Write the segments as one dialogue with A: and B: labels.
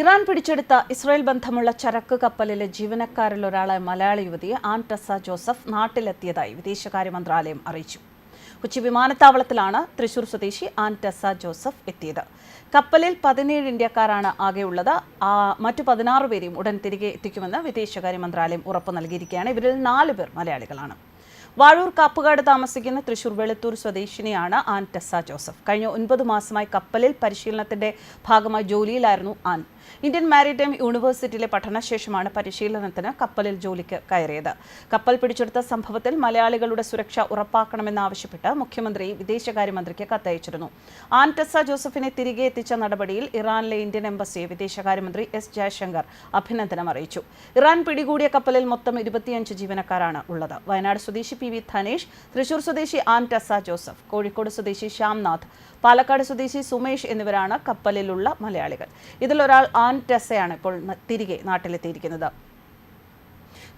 A: Iran പിടിച്ചെടുത്ത Israel ബന്ധമുള്ള ചരക്ക് കപ്പലിലെ ജീവനക്കാരിൽ ഒരാളായ മലയാളി യുവതി ആൻ ടെസ ജോസഫ് നാട്ടിലെത്തിയതായി വിദേശകാര്യ മന്ത്രാലയം അറിയിച്ചു. കൊച്ചി വിമാനത്താവളത്തിലാണ് തൃശൂർ സ്വദേശി ആൻ ടെസ ജോസഫ് എത്തിയത്. കപ്പലിൽ പതിനേഴ് ഇന്ത്യക്കാരാണ് ആകെയുള്ളത് മറ്റു പതിനാറ് പേരെയും ഉടൻ തിരികെ എത്തിക്കുമെന്ന് വിദേശകാര്യ മന്ത്രാലയം ഉറപ്പു നൽകിയിരിക്കുകയാണ്. ഇവരിൽ നാല് പേർ മലയാളികളാണ്. വാഴൂർ കാപ്പുകാട് താമസിക്കുന്ന തൃശൂർ വെളുത്തൂർ സ്വദേശിനിയാണ് ആൻ ടെസ ജോസഫ്. കഴിഞ്ഞ ഒൻപത് മാസമായി കപ്പലിൽ പരിശീലനത്തിന്റെ ഭാഗമായി ജോലിയിലായിരുന്നു ആൻ. ഇന്ത്യൻ മാരിടൈം യൂണിവേഴ്സിറ്റിയിലെ പഠനശേഷമാണ് പരിശീലനത്തിന് കപ്പലിൽ ജോലിക്ക് കയറിയത്. കപ്പൽ പിടിച്ചെടുത്ത സംഭവത്തിൽ മലയാളികളുടെ സുരക്ഷ ഉറപ്പാക്കണമെന്നാവശ്യപ്പെട്ട് മുഖ്യമന്ത്രി വിദേശകാര്യമന്ത്രിക്ക് കത്തയച്ചിരുന്നു. ആൻ ടെസ ജോസഫിനെ തിരികെ എത്തിച്ച നടപടിയിൽ ഇറാനിലെ ഇന്ത്യൻ എംബസിയെ വിദേശകാര്യമന്ത്രി എസ് ജയശങ്കർ അഭിനന്ദനം അറിയിച്ചു ഇറാൻ പിടികൂടിയ കപ്പലിൽ മൊത്തം ഇരുപത്തിയഞ്ച് ജീവനക്കാരാണ് ഉള്ളത്. വയനാട് സ്വദേശി പി. വി ധനേഷ് തൃശൂർ സ്വദേശി ആൻ ടെസ ജോസഫ് കോഴിക്കോട് സ്വദേശി ശ്യാംനാഥ് പാലക്കാട് സ്വദേശി സുമേഷ് എന്നിവരാണ് കപ്പലിലുള്ള മലയാളികൾ. ഇതിലൊരാൾ ആൻ ടെസയാണ് ഇപ്പോൾ തിരികെ നാട്ടിലെത്തിയിരിക്കുന്നത്.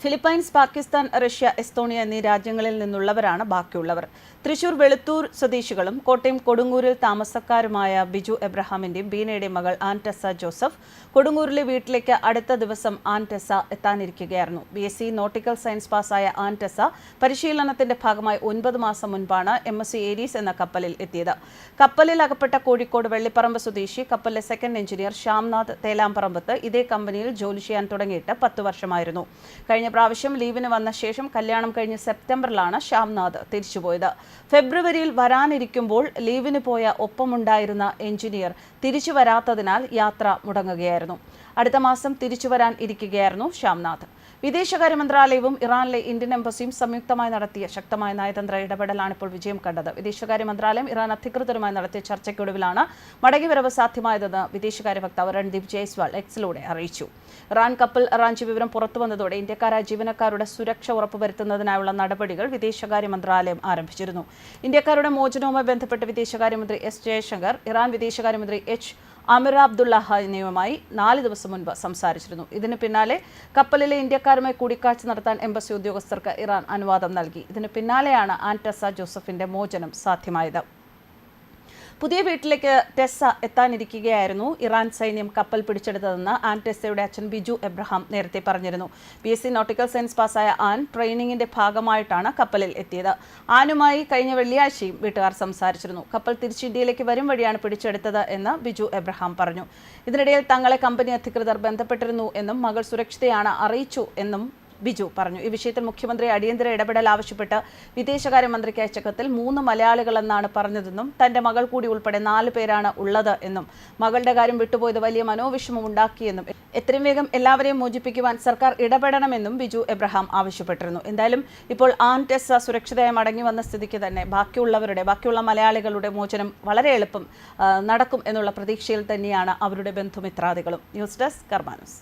A: ഫിലിപ്പൈൻസ് പാകിസ്ഥാൻ റഷ്യ എസ്തോണിയ എന്നീ രാജ്യങ്ങളിൽ നിന്നുള്ളവരാണ് ബാക്കിയുള്ളവർ. തൃശൂർ വെളുത്തൂർ സ്വദേശികളും കോട്ടയം കൊടുങ്ങൂരിൽ താമസക്കാരുമായ ബിജു എബ്രഹാമിന്റെയും ബീനയുടെയും മകൾ ആൻടെസ ജോസഫ് കൊടുങ്ങൂരിലെ വീട്ടിലേക്ക് അടുത്ത ദിവസം ആൻടെസ എത്താനിരിക്കുകയായിരുന്നു. B S C nautical science പാസായ ആൻടെസ പരിശീലനത്തിന്റെ ഭാഗമായി ഒൻപത് മാസം മുൻപാണ് എം എസ് സി ഏരീസ് എന്ന കപ്പലിൽ എത്തിയത്. കപ്പലിൽ അകപ്പെട്ട കോഴിക്കോട് വെള്ളിപ്പറമ്പ് സ്വദേശി കപ്പലിലെ സെക്കൻഡ് എഞ്ചിനീയർ ശ്യാംനാഥ് തേലാംപറമ്പത്ത് ഇതേ കമ്പനിയിൽ ജോലി ചെയ്യാൻ തുടങ്ങിയിട്ട് പത്ത് വർഷമായിരുന്നു. കഴിഞ്ഞ പ്രാവശ്യം ലീവിന് വന്ന ശേഷം കല്യാണം കഴിഞ്ഞ സെപ്റ്റംബറിലാണ് ശ്യാംനാഥ് തിരിച്ചുപോയത്. ഫെബ്രുവരിയിൽ വരാനിരിക്കുമ്പോൾ ലീവിന് പോയ ഒപ്പമുണ്ടായിരുന്ന എഞ്ചിനീയർ തിരിച്ചു വരാത്തതിനാൽ യാത്ര മുടങ്ങുകയായിരുന്നു. അടുത്ത മാസം തിരിച്ചു വരാൻ ഇരിക്കുകയായിരുന്നു ശ്യാംനാഥ്. വിദേശകാര്യ മന്ത്രാലയവും ഇറാനിലെ ഇന്ത്യൻ എംബസിയും സംയുക്തമായി നടത്തിയ ശക്തമായ നയതന്ത്ര ഇടപെടലാണ് ഇപ്പോൾ വിജയം കണ്ടത്. വിദേശകാര്യ മന്ത്രാലയം ഇറാൻ അധികൃതരുമായി നടത്തിയ ചർച്ചയ്ക്കൊടുവിലാണ് മടങ്ങിവരവ് സാധ്യമായതെന്ന് വിദേശകാര്യ വക്താവ് രൺദീപ് ജയ്സ്വാൾ എക്സിലൂടെ അറിയിച്ചു. ഇറാൻ കപ്പൽ റാഞ്ചി വിവരം പുറത്തുവന്നതോടെ ഇന്ത്യക്കാരായ ജീവനക്കാരുടെ സുരക്ഷ ഉറപ്പുവരുത്തുന്നതിനായുള്ള നടപടികൾ വിദേശകാര്യ മന്ത്രാലയം ആരംഭിച്ചിരുന്നു. ഇന്ത്യക്കാരുടെ മോചനവുമായി ബന്ധപ്പെട്ട് വിദേശകാര്യമന്ത്രി എസ് ജയശങ്കർ ഇറാൻ വിദേശകാര്യമന്ത്രി എച്ച് അമിർ അബ്ദുള്ളഹാനിയുമായി നാല് ദിവസം മുൻപ് സംസാരിച്ചിരുന്നു. ഇതിന് പിന്നാലെ കപ്പലിലെ ഇന്ത്യക്കാരുമായി കൂടിക്കാഴ്ച നടത്താൻ എംബസി ഉദ്യോഗസ്ഥർക്ക് ഇറാൻ അനുവാദം നൽകി. ഇതിന് പിന്നാലെയാണ് ആന്റസ ജോസഫിന്റെ മോചനം സാധ്യമായത്. പുതിയ വീട്ടിലേക്ക് ടെസ്സ എത്താനിരിക്കുകയായിരുന്നു. ഇറാൻ സൈന്യം കപ്പൽ പിടിച്ചെടുത്തതെന്ന് ആൻ ടെസ്സയുടെ അച്ഛൻ ബിജു എബ്രഹാം നേരത്തെ പറഞ്ഞിരുന്നു. B S C nautical science പാസ്സായ ആൻ ട്രെയിനിങ്ങിന്റെ ഭാഗമായിട്ടാണ് കപ്പലിൽ എത്തിയത്. ആനുമായി കഴിഞ്ഞ വെള്ളിയാഴ്ചയും വീട്ടുകാർ സംസാരിച്ചിരുന്നു. കപ്പൽ തിരിച്ച് ഇന്ത്യയിലേക്ക് വരും വഴിയാണ് പിടിച്ചെടുത്തത് എന്ന് ബിജു എബ്രഹാം പറഞ്ഞു. ഇതിനിടയിൽ തങ്ങളെ കമ്പനി അധികൃതർ ബന്ധപ്പെട്ടിരുന്നു എന്നും മകൾ സുരക്ഷിതയാണ് അറിയിച്ചു എന്നും ബിജു പറഞ്ഞു. ഈ വിഷയത്തിൽ മുഖ്യമന്ത്രി അടിയന്തര ഇടപെടൽ ആവശ്യപ്പെട്ട് വിദേശകാര്യമന്ത്രിക്ക് അയച്ച കത്തിൽ മൂന്ന് മലയാളികളെന്നാണ് പറഞ്ഞതെന്നും തന്റെ മകൾ കൂടി ഉൾപ്പെടെ നാല് പേരാണ് ഉള്ളത് എന്നും മകളുടെ കാര്യം വിട്ടുപോയത് വലിയ മനോവിഷമം ഉണ്ടാക്കിയെന്നും എത്രയും വേഗം എല്ലാവരെയും മോചിപ്പിക്കുവാൻ സർക്കാർ ഇടപെടണമെന്നും ബിജു എബ്രഹാം ആവശ്യപ്പെട്ടിരുന്നു. എന്തായാലും ഇപ്പോൾ ആൻ സുരക്ഷിതമായി മടങ്ങി വന്ന സ്ഥിതിക്ക് തന്നെ ബാക്കിയുള്ളവരുടെ ബാക്കിയുള്ള മലയാളികളുടെ മോചനം വളരെ എളുപ്പം നടക്കും എന്നുള്ള പ്രതീക്ഷയിൽ തന്നെയാണ് അവരുടെ ബന്ധുമിത്രാദികളും. News desk കർമാനൂസ്.